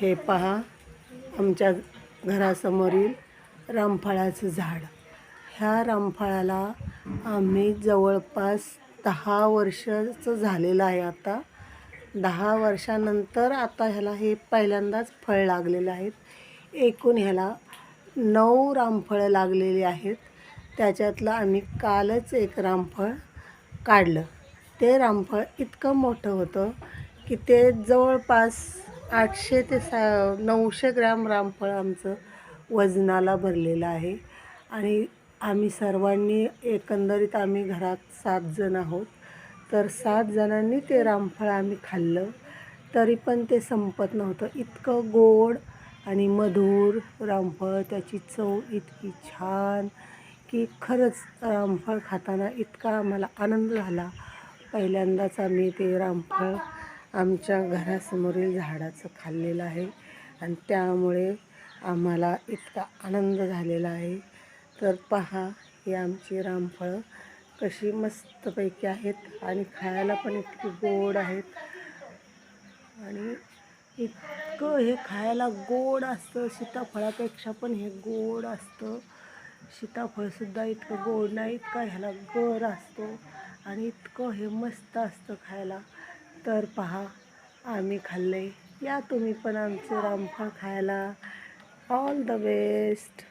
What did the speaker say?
हे पहा आमच्या घरासमोरील रामफळाचं झाड. ह्या रामफळाला आम्ही जवळपास दहा वर्षाचं झालेलं आहे आता. दहा वर्षानंतर आता ह्याला हे पहिल्यांदाच फळ लागलेलं आहेत. एकूण ह्याला नऊ रामफळं लागलेली आहेत. त्याच्यातलं आम्ही कालच एक रामफळ काढलं. ते रामफळ इतकं मोठं होतं की ते जवळपास आठशे ते सा नऊशे ग्रॅम रामफळ आमचं वजनाला भरलेलं आहे. आणि आम्ही सर्वांनी एकंदरीत आम्ही घरात सात जण आहोत. तर सात जणांनी ते रामफळ आम्ही खाल्लं. तरी पण ते संपत नव्हतं. इतकं गोड आणि मधुर रामफळ त्याची चव इतकी छान की खरंच रामफळ खाताना इतका आम्हाला आनंद झाला. पहिल्यांदाच आम्ही ते रामफळ आमच्या घरासमोरील झाडाचं खाल्लेलं आहे आणि त्यामुळे आम्हाला इतका आनंद झालेला आहे. तर पहा ही आमची रामफळं कशी मस्तपैकी आहेत आणि खायला पण इतकी गोड आहेत. आणि इतकं हे खायला गोड असतं. सीताफळापेक्षा पण हे गोड असतं. सीताफळसुद्धा इतकं गोड नाही इतका ह्याला गर असतो आणि इतकं हे मस्त असतं खायला. तर पहा आम्ही खाल्ले. या तुम्ही पण आमचे रामफळ खायला. All the best